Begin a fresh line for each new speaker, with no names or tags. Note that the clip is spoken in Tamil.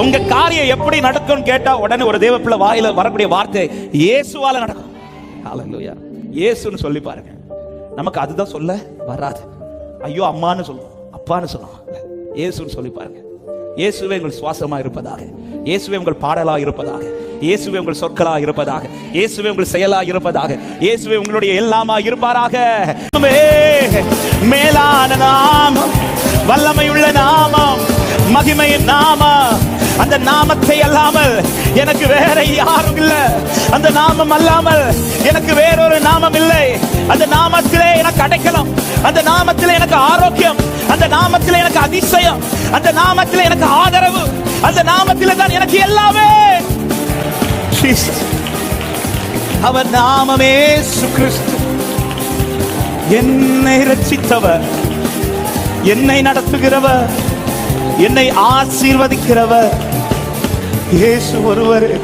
உங்க காரியம் எப்படி நடக்கும்னு கேட்டா உடனே ஒரு தேவ பிள்ளை வாயில வரக்கூடிய வார்த்தை இயேசுவால நடக்கும். ஹalleluya இயேசுன்னு சொல்லி பாருங்க. நமக்கு அதுதான் சொல்ல வராது. ஐயோ அம்மான்னு சொல்லுவோம். அப்பான்னு சொல்லுவோம். இயேசுன்னு சொல்லி பாருங்க. இயேசுவே உங்கள் சுவாசமா இருப்பதாக. இயேசுவே உங்கள் பாடலா இருப்பதாக. இயேசுவே உங்கள் சொற்களா இருப்பதாக. இயேசுவே உங்கள் செயலா இருப்பதாக. இயேசுவே உங்களுடைய எல்லாமா இருப்பாராக. மேலான நாமம் வல்லமையுள்ள நாமம் மகிமையின் நாமம். அந்த நாமத்தை அல்லாமல் எனக்கு வேற யாரும் இல்லை. அந்த நாமம் அல்லாமல் எனக்கு வேறொரு நாமம் இல்லை. அந்த நாமத்திலே எனக்கு அடைக்கலம். அந்த நாமத்தில் எனக்கு ஆரோக்கியம். அந்த நாமத்தில் எனக்கு அதிசயம். அந்த நாமத்தில் எனக்கு ஆதரவு. அந்த நாமத்தில் தான் எனக்கு எல்லாமே. அவர் நாமமே சுகிறிஸ்து என்னை ரட்சித்தவர் என்னை நடத்துகிறவர். என்னை ஆசீர்வதிக்கிறவர். இயேசு ஒருவர்.